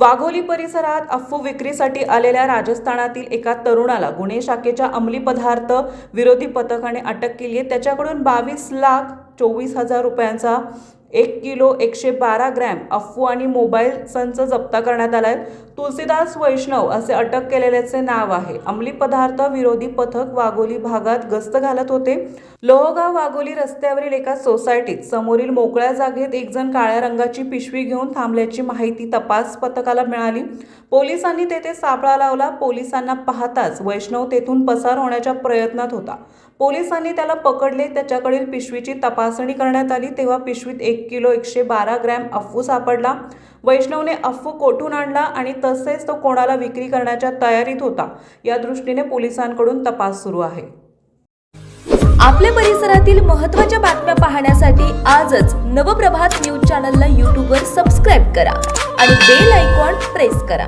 वाघोली परिसरात अफू विक्रीसाठी आलेल्या राजस्थानातील एका तरुणाला गुन्हे शाखेच्या अंमली पदार्थ विरोधी पथकाने अटक केली आहे. त्याच्याकडून बावीस लाख चोवीस हजार रुपयांचा एक किलो एकशे बारा ग्रॅम अफू आणि मोबाईल संच जप्त करण्यात आला आहे. तुलसीदास वैष्णव असे अटक केलेल्याचे नाव आहे. अंमली पदार्थ विरोधी पथक वाघोली भागात गस्त घालत होते. लोहगाव वाघोली रस्त्यावरील एका सोसायटीत समोरील मोकळ्या जागेत एकजण काळ्या रंगाची पिशवी घेऊन थांबल्याची माहिती तपास पथकाला मिळाली. पोलिसांनी तेथे सापळा लावला. पोलिसांना पाहताच वैष्णव तेथून पसार होण्याच्या प्रयत्नात होता. पोलिसांनी त्याला पकडले. त्याच्याकडील पिशवीची तपासणी करण्यात आली. तेव्हा पिशवीत एक किलो एकशे बारा ग्रॅम अफू सापडला. वैष्णवने अफू कोठून आणला आणि तसेच तो कोणाला विक्री करण्याच्या तयारीत होता या दृष्टीने पोलिसांकडून तपास सुरू आहे. आपल्या परिसरातील महत्त्वाच्या बातम्या पाहण्यासाठी आजच नवप्रभात न्यूज चॅनलला यूट्यूबवर सबस्क्राईब करा. बेल आयकॉन प्रेस करा.